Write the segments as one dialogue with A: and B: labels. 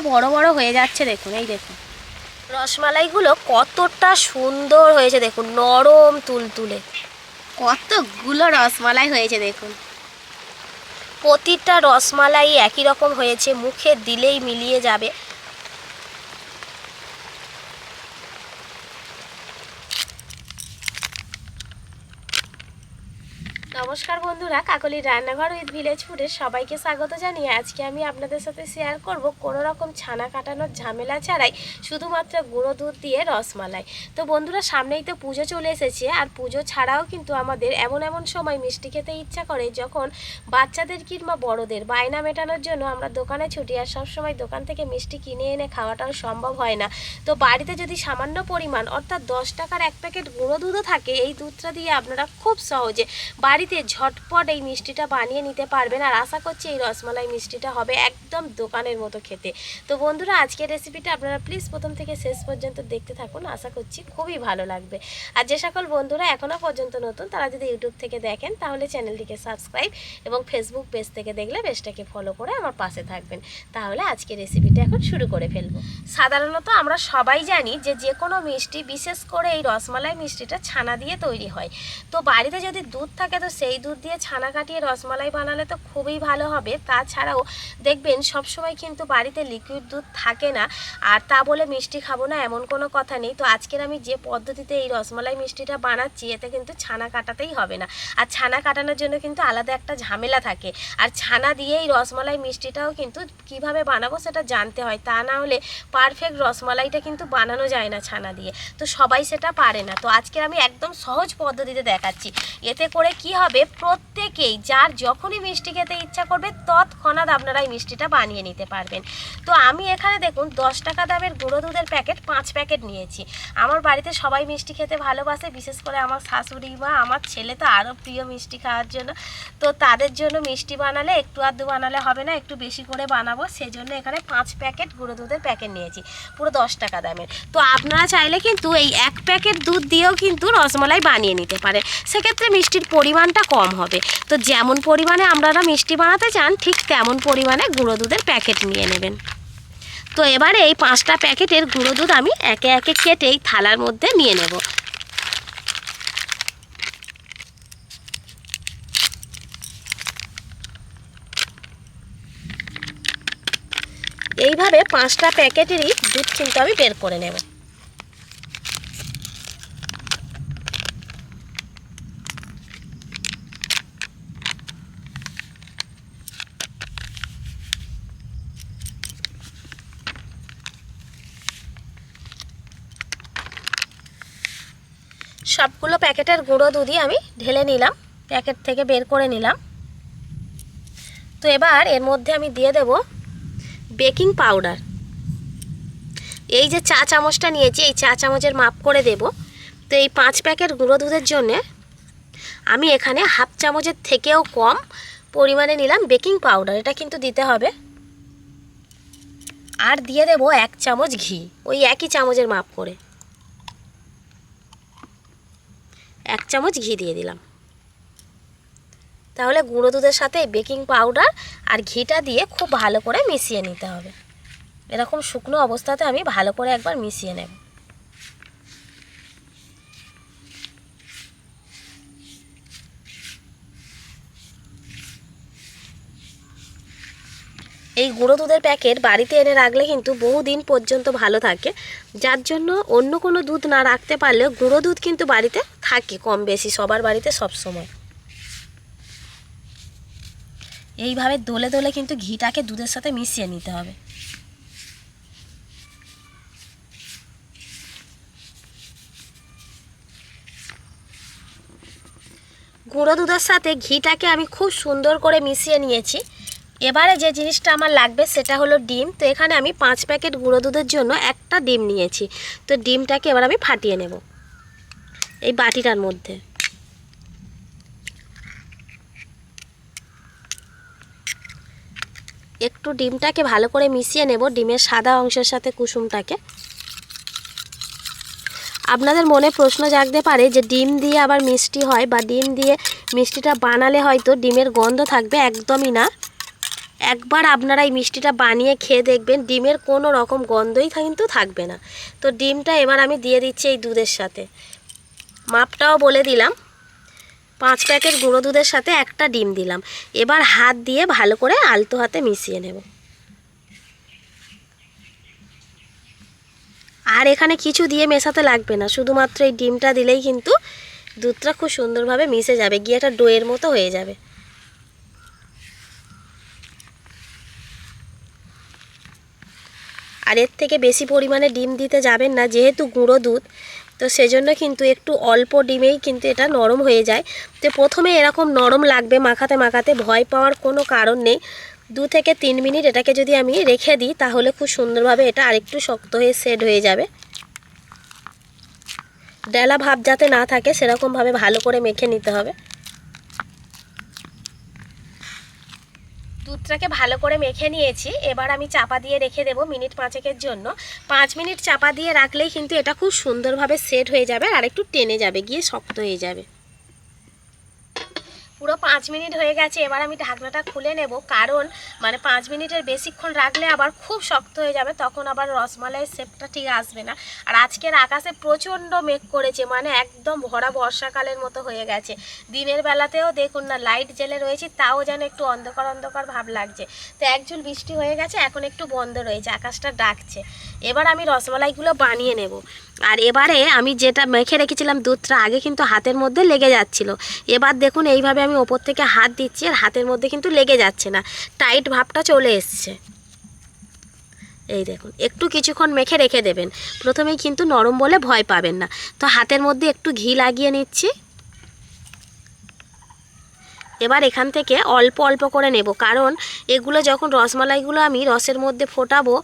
A: বড় বড় হয়ে যাচ্ছে দেখুন এই দেখুন। রসমালাইগুলো কতটা সুন্দর হয়েছে দেখুন নরম তুলতুলে। কতগুলো রসমালাই হয়েছে দেখুন। প্রতিটা রসমালাই একই রকম হয়েছে মুখে দিলেই মিলিয়ে যাবে। নমস্কার বন্ধুরা কাকলির রান্নাঘর উইথ ভিলেজ ফুডের সবাইকে স্বাগত জানিয়ে আজকে আমি আপনাদের সাথে শেয়ার করব কোনো রকম ছানা কাটানোর ঝামেলা ছাড়াই শুধুমাত্র গুঁড়ো দুধ দিয়ে রসমালাই। তো বন্ধুরা, সামনেই তো পুজো চলে এসেছে আর পুজো ছাড়াও কিন্তু আমাদের এমন এমন সময় মিষ্টি খেতে ইচ্ছা করে যখন বাচ্চাদের কিংবা বড়দের বায়না মেটানোর জন্য আমরা দোকানে ছুটি আর সবসময় দোকান থেকে মিষ্টি কিনে এনে খাওয়াটাও সম্ভব হয় না। তো বাড়িতে যদি সামান্য পরিমাণ, অর্থাৎ দশ টাকার এক প্যাকেট গুঁড়ো দুধও থাকে, এই দুধটা দিয়ে আপনারা খুব সহজে বাড়িতে ঝটপট এই মিষ্টিটা বানিয়ে নিতে পারবেন আর আশা করছি এই রসমালাই মিষ্টিটা হবে একদম দোকানের মতো খেতে। তো বন্ধুরা, আজকের রেসিপিটা আপনারা প্লিজ প্রথম থেকে শেষ পর্যন্ত দেখতে থাকুন, আশা করছি খুবই ভালো লাগবে। আর যে সকল বন্ধুরা এখনও পর্যন্ত নতুন, তারা যদি ইউটিউব থেকে দেখেন, তাহলে চ্যানেলটিকে সাবস্ক্রাইব এবং ফেসবুক পেজ থেকে দেখলে পেজটাকে ফলো করে আমার পাশে থাকবেন। তাহলে আজকে রেসিপিটা এখন শুরু করে ফেলব। সাধারণত আমরা সবাই জানি যে যে কোনো মিষ্টি, বিশেষ করে এই রসমালাই মিষ্টিটা ছানা দিয়ে তৈরি হয়। তো বাড়িতে যদি দুধ থাকে, তো সেই দুধ দিয়ে ছানা কাটিয়ে রসমালাই বানালে তো খুবই ভালো হবে। তাছাড়াও দেখবেন সবসময় কিন্তু বাড়িতে লিকুইড দুধ থাকে না। আর তা বলে মিষ্টি খাব না এমন কোনো কথা নেই। তো আজকের আমি যে পদ্ধতিতে এই রসমালাই মিষ্টিটা বানাচ্ছি, এতে কিন্তু ছানা কাটাতেই হবে না। আর ছানা কাটানোর জন্য কিন্তু আলাদা একটা ঝামেলা থাকে। আর ছানা দিয়ে এই রসমালাই মিষ্টিটাও কিন্তু কীভাবে বানাবো সেটা জানতে হয়। তা না হলে পারফেক্ট রসমালাইটা কিন্তু বানানো যায় না ছানা দিয়ে। তো সবাই সেটা পারে না। তো আজকে আমি একদম সহজ পদ্ধতিতে দেখাচ্ছি। এতে করে কি হবে প্রত্যেকেই, যার যখনই মিষ্টি খেতে ইচ্ছা করবে, তৎক্ষণাৎ আপনারা এই মিষ্টিটা বানিয়ে নিতে পারবেন। তো আমি এখানে দেখুন, দশ টাকা দামের গুঁড়ো দুধের প্যাকেট, পাঁচ প্যাকেট নিয়েছি। আমার বাড়িতে সবাই মিষ্টি খেতে ভালোবাসে, বিশেষ করে আমার শাশুড়ি মা, আমার ছেলে তো আরও প্রিয় মিষ্টি খাওয়ার জন্য। তো তাদের জন্য মিষ্টি বানালে, একটু আধটু বানালে হবে না, একটু বেশি করে বানাবো, সেজন্য এখানে পাঁচ প্যাকেট গুঁড়ো দুধের প্যাকেট নিয়েছি, পুরো দশ টাকা দামের। তো আপনারা চাইলে কিন্তু এই এক প্যাকেট দুধ দিয়েও কিন্তু রসমালাই বানিয়ে নিতে পারেন সেক্ষেত্রে মিষ্টির পরিমাণটা কম হবে। তো যেমন পরিমাণে আপনারা মিষ্টি বানাতে চান, ঠিক তেমন পরিমাণে গুঁড়ো দুধের প্যাকেট নিয়ে নেবেন। তো এবারে এই পাঁচটা প্যাকেটের গুঁড়ো দুধ আমি একে একে কেটে এই থালার মধ্যে নিয়ে নেব। এইভাবে পাঁচটা প্যাকেটেরই দুধ কিন্তু আমি বের করে নেব। সবগুলো প্যাকেটের গুঁড়ো দুধই আমি ঢেলে নিলাম, প্যাকেট থেকে বের করে নিলাম। তো এবার এর মধ্যে আমি দিয়ে দেব বেকিং পাউডার। এই যে চা চামচটা নিয়েছি, এই চা চামচের মাপ করে দেব। তো এই পাঁচ প্যাকেট গুঁড়ো দুধের জন্যে আমি এখানে হাফ চামচের থেকেও কম পরিমাণে নিলাম বেকিং পাউডার, এটা কিন্তু দিতে হবে। আর দিয়ে দেব এক চামচ ঘি, ওই একই চামচের মাপ করে। এক চামচ ঘি দিয়ে দিলাম। তাহলে গুঁড়ো দুধের সাথে বেকিং পাউডার আর ঘিটা দিয়ে খুব ভালো করে মিশিয়ে নিতে হবে। এরকম শুকনো অবস্থাতে আমি ভালো করে একবার মিশিয়ে নেব। এই গুঁড়ো দুধের প্যাকেট বাড়িতে এনে রাখলে কিন্তু বহুদিন পর্যন্ত ভালো থাকে। যার জন্য অন্য কোনো দুধ না রাখতে পারলেও গুঁড়ো দুধ কিন্তু বাড়িতে থাকে কম বেশি, সবার বাড়িতে সব সময় এইভাবে দোলে দোলে কিন্তু ঘিটাকে দুধের সাথে মিশিয়ে নিতে হবে। গুঁড়ো দুধের সাথে ঘিটাকে আমি খুব সুন্দর করে মিশিয়ে নিয়েছি। এবারে যে জিনিসটা আমার লাগবে সেটা হলো ডিম। তো এখানে আমি পাঁচ প্যাকেট গুঁড়ো দুধের জন্য একটা ডিম নিয়েছি। তো ডিমটাকে এবার আমি ফাটিয়ে নেব এই বাটিটার মধ্যে। একটু ডিমটাকে ভালো করে মিশিয়ে নেব ডিমের সাদা অংশের সাথে কুসুমটাকে। আপনাদের মনে প্রশ্ন জাগতে পারে যে ডিম দিয়ে আবার মিষ্টি হয় বা ডিম দিয়ে মিষ্টিটা বানালে হয়তো ডিমের গন্ধ থাকবে একদমই না। একবার আপনারা এই মিষ্টিটা বানিয়ে খেয়ে দেখবেন, ডিমের কোনো রকম গন্ধই কিন্তু থাকবে না। তো ডিমটা এবার আমি দিয়ে দিচ্ছি এই দুধের সাথে। মাপটাও বলে দিলাম। পাঁচ প্যাকেট গুঁড়ো দুধের সাথে একটা ডিম দিলাম। এবার হাত দিয়ে ভালো করে আলতো হাতে মিশিয়ে নেব। আর এখানে কিছু দিয়ে মেশাতে লাগবে না। শুধুমাত্র এই ডিমটা দিলেই কিন্তু দুধটা খুব সুন্দরভাবে মিশে যাবে, গিয়ে একটা ডোয়ের মতো হয়ে যাবে। আর এর থেকে বেশি পরিমাণে ডিম দিতে যাবেন না, যেহেতু গুঁড়ো দুধ, তো সেজন্য কিন্তু একটু অল্প ডিমেই কিন্তু এটা নরম হয়ে যায়। তো প্রথমে এরকম নরম লাগবে মাখাতে মাখাতে, ভয় পাওয়ার কোনো কারণ নেই। দু থেকে তিন মিনিট এটাকে যদি আমি রেখে দিই, তাহলে খুব সুন্দরভাবে এটা আরেকটু শক্ত হয়ে সেট হয়ে যাবে। ডেলা ভাব যাতে না থাকে, সেরকমভাবে ভালো করে মেখে নিতে হবে। দুধটাকে ভালো করে মেখে নিয়েছি। এবার আমি চাপা দিয়ে রেখে দেবো মিনিট পাঁচেকের জন্য। পাঁচ মিনিট চাপা দিয়ে রাখলেই কিন্তু এটা খুব সুন্দরভাবে সেট হয়ে যাবে আর একটু টেনে যাবে, গিয়ে শক্ত হয়ে যাবে। পুরো পাঁচ মিনিট হয়ে গেছে, এবার আমি ঢাকনাটা খুলে নেব। কারণ মানে পাঁচ মিনিটের বেশিক্ষণ রাখলে আবার খুব শক্ত হয়ে যাবে, তখন আবার রসমালাইয়ের শেপটা ঠিক আসবে না। আর আজকের আকাশে প্রচণ্ড মেঘ করেছে মানে একদম ভরা বর্ষাকালের মতো হয়ে গেছে। দিনের বেলাতেও দেখুন না, লাইট জেলে রয়েছে, তাও যেন একটু অন্ধকার অন্ধকার ভাব লাগছে। তো একচুল বৃষ্টি হয়ে গেছে, এখন একটু বন্ধ রয়েছে, আকাশটা ডাকছে। এবার আমি রসমালাইগুলো বানিয়ে নেব। আর এবারে আমি যেটা মেখে রেখেছিলাম দুধটা আগে কিন্তু হাতের মধ্যে লেগে যাচ্ছিল। এবার দেখুন এইভাবে আমি ওপর থেকে হাত দিচ্ছি আর হাতের মধ্যে কিন্তু লেগে যাচ্ছে না। টাইট ভাবটা চলে এসছে। এই দেখুন, একটু কিছুক্ষণ মেখে রেখে দেবেন। প্রথমেই কিন্তু নরম বলে ভয় পাবেন না। তো হাতের মধ্যে একটু ঘি লাগিয়ে নিচ্ছি। এবার এখান থেকে অল্প অল্প করে নেব। কারণ এগুলো যখন রসমালাইগুলো আমি রসের মধ্যে ফোটাবো,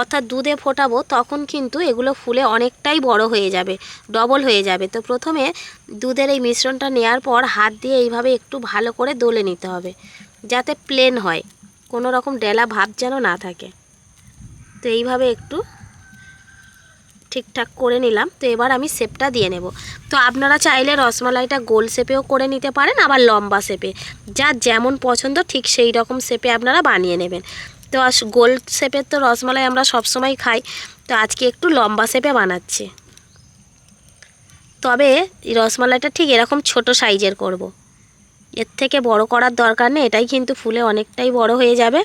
A: অর্থাৎ দুধে ফোটাবো, তখন কিন্তু এগুলো ফুলে অনেকটাই বড় হয়ে যাবে, ডবল হয়ে যাবে। তো প্রথমে দুধের এই মিশ্রণটা নেওয়ার পর হাত দিয়ে এইভাবে একটু ভালো করে দলে নিতে হবে, যাতে প্লেন হয়, কোনো রকম ডেলা ভাব যেন না থাকে। তো এইভাবে একটু ঠিকঠাক করে নিলাম, তো এবার আমি শেপটা দিয়ে নেব। তো আপনারা চাইলে রসমালাইটা গোল শেপেও করে নিতে পারেন, আবার লম্বা শেপে। যা যেমন পছন্দ, ঠিক সেই রকম শেপে আপনারা বানিয়ে নেবেন। তো গোল শেপের তো রসমালাই আমরা সবসময় খাই, তো আজকে একটু লম্বা শেপে বানাচ্ছি। তবে রসমালাইটা ঠিক এরকম ছোট সাইজের করব। এর থেকে বড় করার দরকার নেই, এটাই কিন্তু ফুলে অনেকটাই বড় হয়ে যাবে।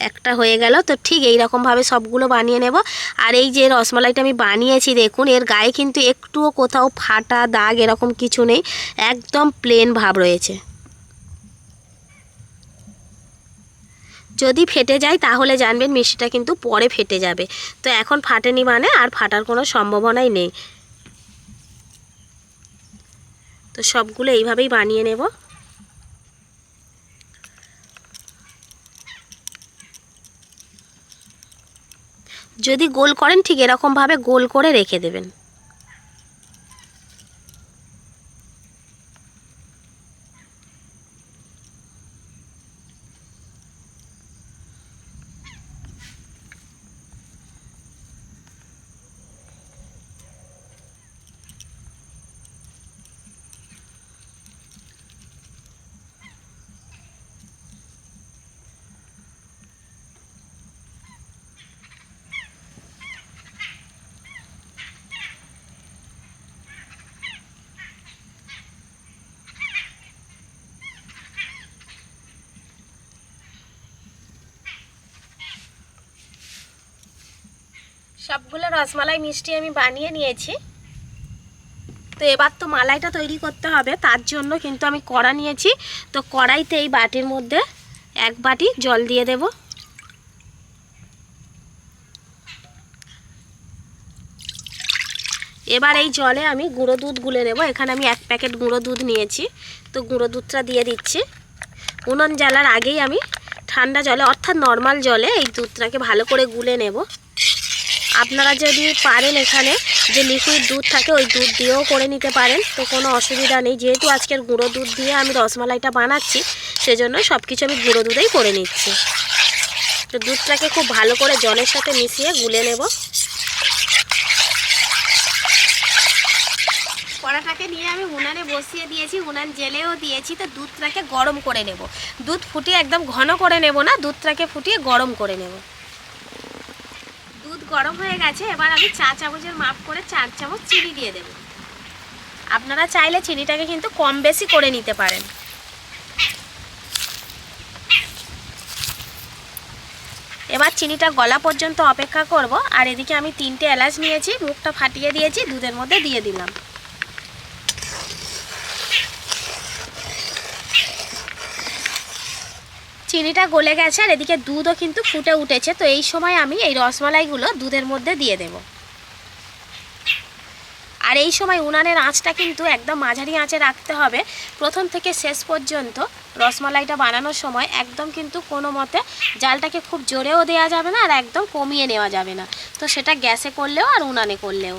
A: একটা হয়ে গেল। তো ঠিক এই রকমভাবে সবগুলো বানিয়ে নেব। আর এই যে রসমালাইটা আমি বানিয়েছি, দেখুন, এর গায়ে কিন্তু একটুও কোথাও ফাটা, দাগ এরকম কিছু নেই। একদম প্লেন ভাব রয়েছে। যদি ফেটে যায়, তাহলে জানবেন মিষ্টিটা কিন্তু পরে ফেটে যাবে। তো এখন ফাটেনি মানে আর ফাটার কোনো সম্ভাবনাই নেই। তো সবগুলো এইভাবেই বানিয়ে নেব। যদি গোল করেন ঠিক এরকমভাবে গোল করে রেখে দেবেন। সবগুলো রসমালাই মিষ্টি আমি বানিয়ে নিয়েছি। তো এবার তো মালাইটা তৈরি করতে হবে, তার জন্য কিন্তু আমি কড়া নিয়েছি। তো কড়াইতে এই বাটির মধ্যে এক বাটি জল দিয়ে দেব। এবার এই জলে আমি গুঁড়ো দুধ গুলে নেব। এখানে আমি এক প্যাকেট গুঁড়ো দুধ নিয়েছি। তো গুঁড়ো দুধটা দিয়ে দিচ্ছি। উনুন জ্বালার আগেই আমি ঠান্ডা জলে, অর্থাৎ নর্মাল জলে এই দুধটাকে ভালো করে গুলে নেব। আপনারা যদি পারেন এখানে যে লিকুইড দুধ থাকে, ওই দুধ দিয়েও করে নিতে পারেন। তো কোনো অসুবিধা নেই। যেহেতু আজকের গুঁড়ো দুধ দিয়ে আমি রসমালাইটা বানাচ্ছি, সেজন্য সব কিছু আমি গুঁড়ো দুধেই করে নিচ্ছি। তো দুধটাকে খুব ভালো করে জলের সাথে মিশিয়ে গুলে নেব। কড়াটাকে নিয়ে আমি উনানে বসিয়ে দিয়েছি, উনান জেলেও দিয়েছি। তো দুধটাকে গরম করে নেব। দুধ ফুটিয়ে একদম ঘন করে নেব না, দুধটাকে ফুটিয়ে গরম করে নেব। গরম হয়ে গেছে, এবার আমি চা চামচের মাপ করে চার চামচ চিনি দিয়ে দেব। আপনারা চাইলে চিনিটাকে কিন্তু কম বেশি করে নিতে পারেন। এবার চিনিটা গলা পর্যন্ত অপেক্ষা করব, আর এদিকে আমি তিনটে এলাচ নিয়েছি, মুখটা ফাটিয়ে দিয়েছি, দুধের মধ্যে দিয়ে দিলাম। চিনিটা গলে গেছে আর এদিকে দুধও কিন্তু ফুটে উঠেছে। তো এই সময় আমি এই রসমালাইগুলো দুধের মধ্যে দিয়ে দেব। আর এই সময় উনানের আঁচটা কিন্তু একদম মাঝারি আঁচে রাখতে হবে। প্রথম থেকে শেষ পর্যন্ত রসমালাইটা বানানোর সময় একদম কিন্তু কোনো মতে জালটাকে খুব জোরেও দেওয়া যাবে না আর একদম কমিয়ে নেওয়া যাবে না। তো সেটা গ্যাসে করলেও আর উনানে করলেও।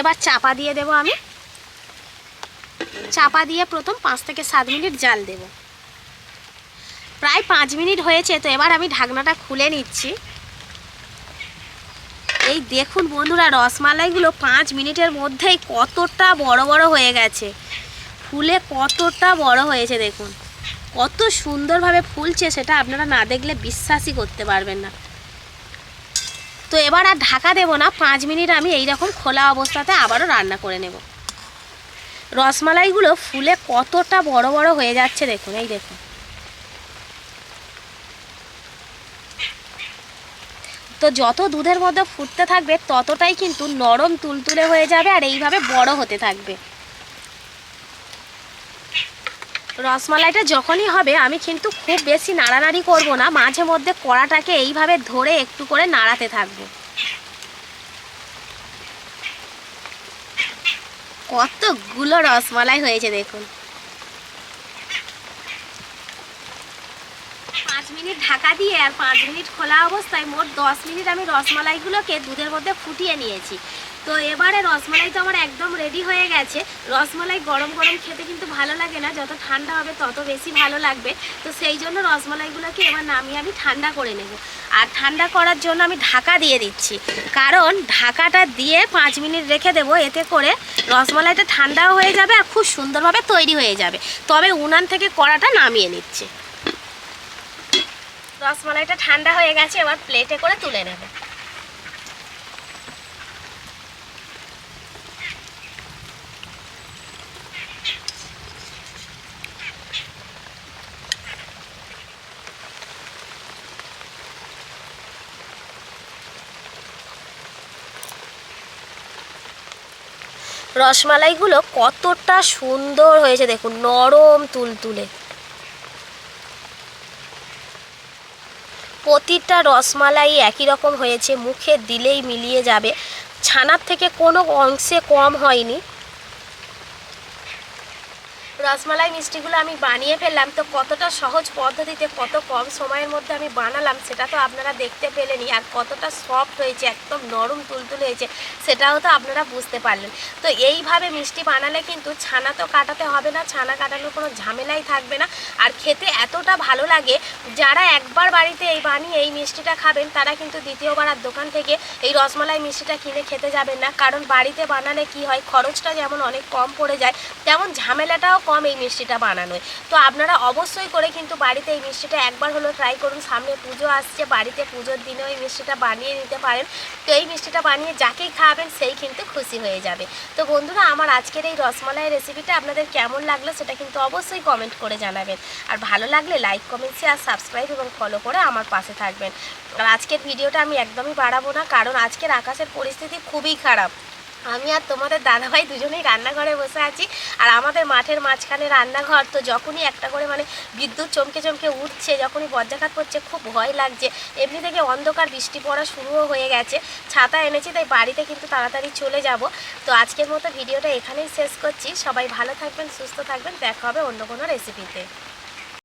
A: এবার চাপা দিয়ে দেব আমি। চাপা দিয়ে প্রথম পাঁচ থেকে সাত মিনিট জাল দেব। প্রায় পাঁচ মিনিট হয়েছে তো এবার আমি ঢাকনাটা খুলে নিচ্ছি। এই দেখুন বন্ধুরা, রসমালাইগুলো পাঁচ মিনিটের মধ্যেই কতটা বড় বড় হয়ে গেছে। ফুলে কতটা বড় হয়েছে দেখুন। কত সুন্দরভাবে ফুলছে সেটা আপনারা না দেখলে বিশ্বাসই করতে পারবেন না। তো এবার আর ঢাকা দেবো না, পাঁচ মিনিট আমি এই রকম খোলা অবস্থাতে আবারও রান্না করে নেব। রসমালাইগুলো ফুলে কতটা বড় বড় হয়ে যাচ্ছে দেখুন, এই দেখুন। তো যত দুধের মধ্যে ফুটতে থাকবে ততটাই কিন্তু নরম তুলতুলে হয়ে যাবে আর এইভাবে বড় হতে থাকবে। রসমালাইটা যখনই হবে, আমি কিন্তু খুব বেশি নাড়ানাড়ি করব না। মাঝে মধ্যে কড়াটাকে এইভাবে ধরে একটু করে নাড়াতে থাকব। কতগুলো রসমালাই হয়েছে দেখুন। পাঁচ মিনিট ঢাকা দিয়ে আর পাঁচ মিনিট খোলা অবস্থায় মোট দশ মিনিট আমি রসমালাইগুলোকে দুধের মধ্যে ফুটিয়ে নিয়েছি। তো এবারে রসমালাই তো আমার একদম রেডি হয়ে গেছে। রসমালাই গরম গরম খেতে কিন্তু ভালো লাগে না, যত ঠান্ডা হবে তত বেশি ভালো লাগবে। তো সেই জন্য রসমালাইগুলোকে এবার নামিয়ে আমি ঠান্ডা করে নেব। আর ঠান্ডা করার জন্য আমি ঢাকা দিয়ে দিচ্ছি। কারণ ঢাকাটা দিয়ে পাঁচ মিনিট রেখে দেবো, এতে করে রসমালাইটা ঠান্ডাও হয়ে যাবে আর খুব সুন্দরভাবে তৈরি হয়ে যাবে। তবে উনান থেকে কড়াটা নামিয়ে নিচ্ছে। রসমালাইটা ঠান্ডা হয়ে গেছে, এবার প্লেটে করে তুলে নেবে। রসমালাইগুলো কতটা সুন্দর হয়েছে দেখুন, নরম তুলতুলে। প্রতিটা রসমালাই একই রকম হয়েছে, মুখে দিলেই মিলিয়ে যাবে। ছানার থেকে কোনো অংশে কম হয়নি। রসমালাই মিষ্টিগুলো আমি বানিয়ে ফেললাম। তো কতটা সহজ পদ্ধতিতে, কত কম সময়ের মধ্যে আমি বানালাম সেটা তো আপনারা দেখতে পেলেনই। আর কতটা সফট হয়েছে, একদম নরম তুলতুলে হয়েছে, সেটাও তো আপনারা বুঝতে পারলেন। তো এইভাবে মিষ্টি বানালে কিন্তু ছানা তো কাটাতে হবে না, ছানা কাটানোর কোনো ঝামেলাই থাকবে না। আর খেতে এতটা ভালো লাগে, যারা একবার বাড়িতে এই বানিয়ে এই মিষ্টিটা খাবেন, তারা কিন্তু দ্বিতীয়বার আর দোকান থেকে এই রসমালাই মিষ্টিটা কিনে খেতে যাবেন না। কারণ বাড়িতে বানালে কি হয়, খরচটা যেমন অনেক কম পড়ে যায়, তেমন ঝামেলাটাও কম এই মিষ্টিটা বানানোয়। তো আপনারা অবশ্যই করে কিন্তু বাড়িতে এই মিষ্টিটা একবার হলো ট্রাই করুন। সামনে পুজো আসছে, বাড়িতে পুজোর দিনেও এই মিষ্টিটা বানিয়ে নিতে পারেন। তো এই মিষ্টিটা বানিয়ে যাকেই খাওয়াবেন সেই কিন্তু খুশি হয়ে যাবে। তো বন্ধুরা, আমার আজকের এই রসমালাই রেসিপিটা আপনাদের কেমন লাগল সেটা কিন্তু অবশ্যই কমেন্ট করে জানাবেন। আর ভালো লাগলে লাইক কমেন্ট শেয়ার সাবস্ক্রাইব এবং ফলো করে আমার পাশে থাকবেন। আর আজকের ভিডিওটা আমি একদমই বাড়াবো না, কারণ আজকের আকাশের পরিস্থিতি খুবই খারাপ। আমি আর তোমাদের দাদাভাই দুজনেই রান্নাঘরে বসে আছি, আর আমাদের মাঠের মাঝখানে রান্নাঘর, তো যখনই একটা করে মানে বিদ্যুৎ চমকে চমকে উঠছে, যখনই বজ্রাঘাত করছে খুব ভয় লাগছে। এমনি থেকে অন্ধকার, বৃষ্টি পড়া শুরুও হয়ে গেছে। ছাতা এনেছি, তাই বাড়িতে কিন্তু তাড়াতাড়ি চলে যাব। তো আজকের মতো ভিডিওটা এখানেই শেষ করছি। সবাই ভালো থাকবেন, সুস্থ থাকবেন। দেখা হবে অন্য কোনো রেসিপিতে